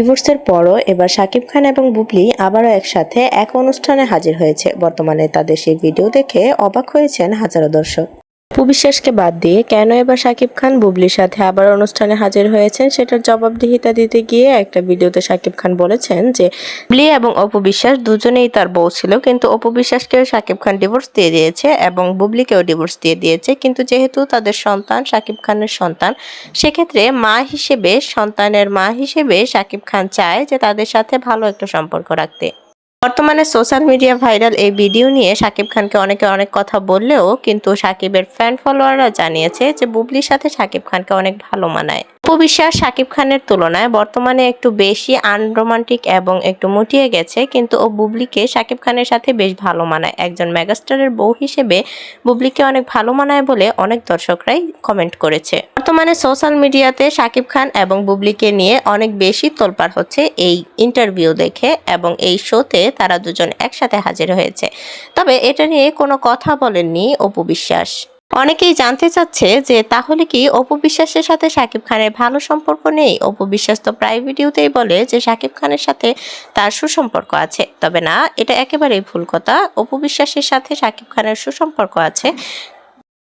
ডিভোর্সের পরও এবার শাকিব খান এবং বুবলি আবারও একসাথে এক অনুষ্ঠানে হাজির হয়েছে। বর্তমানে তাদের সেই ভিডিও দেখে অবাক হয়েছেন হাজারো দর্শক। উপবিশ্বাসকে বাদ দিয়ে কেন এবার শাকিব খান বুবলির সাথে আবার অনুষ্ঠানে হাজির হয়েছেন সেটার জবাবদিহিতা দিতে গিয়ে একটা ভিডিওতে শাকিব খান বলেছেন যে বুবলি এবং অপু বিশ্বাস দুজনেই তার বউ ছিল, কিন্তু অপু বিশ্বাসকেও শাকিব খান ডিভোর্স দিয়ে দিয়েছে এবং বুবলিকেও ডিভোর্স দিয়ে দিয়েছে। কিন্তু যেহেতু তাদের সন্তান শাকিব খানের সন্তান, সেক্ষেত্রে মা হিসেবে, সন্তানের মা হিসেবে শাকিব খান চায় যে তাদের সাথে ভালো একটা সম্পর্ক রাখতে। বর্তমানে সোশ্যাল মিডিয়া ভাইরাল এই ভিডিও নিয়ে সাকিব খানকে অনেকে অনেক কথা বললেও কিন্তু সাকিবের ফ্যান ফলোয়াররা জানিয়েছে যে, বুবলির সাথে সাকিব খানকে অনেক ভালো মানায়। উপবিশ্বাস শাকিব খানের তুলনায় বর্তমানে একটু বেশি আনরোমান্টিক এবং একটু মুটিয়ে গেছে, কিন্তু ও বুবলিকে শাকিব খানের সাথে বেশ ভালো মানায়। একজন মেগাস্টারের বউ হিসেবে বুবলিকে অনেক ভালো মানায় বলে অনেক দর্শকরাই কমেন্ট করেছে। বর্তমানে সোশ্যাল মিডিয়াতে শাকিব খান এবং বুবলিকে নিয়ে অনেক বেশি তোলপাড় হচ্ছে এই ইন্টারভিউ দেখে এবং এই শোতে তারা দুজন একসাথে হাজির হয়েছে। তবে এটা নিয়ে কোনো কথা বলেননি অপু বিশ্বাস। অনেকেই জানতে চাচ্ছে যে তাহলে কি অপু বিশ্বাসের সাথে সাকিব খানের ভালো সম্পর্ক নেই? অপু বিশ্বাস তো প্রায় ভিডিওতেই বলে যে সাকিব খানের সাথে তার সুসম্পর্ক আছে। তবে না, এটা একেবারেই ভুল কথা। অপু বিশ্বাসের সাথে সাকিব খানের সুসম্পর্ক আছে।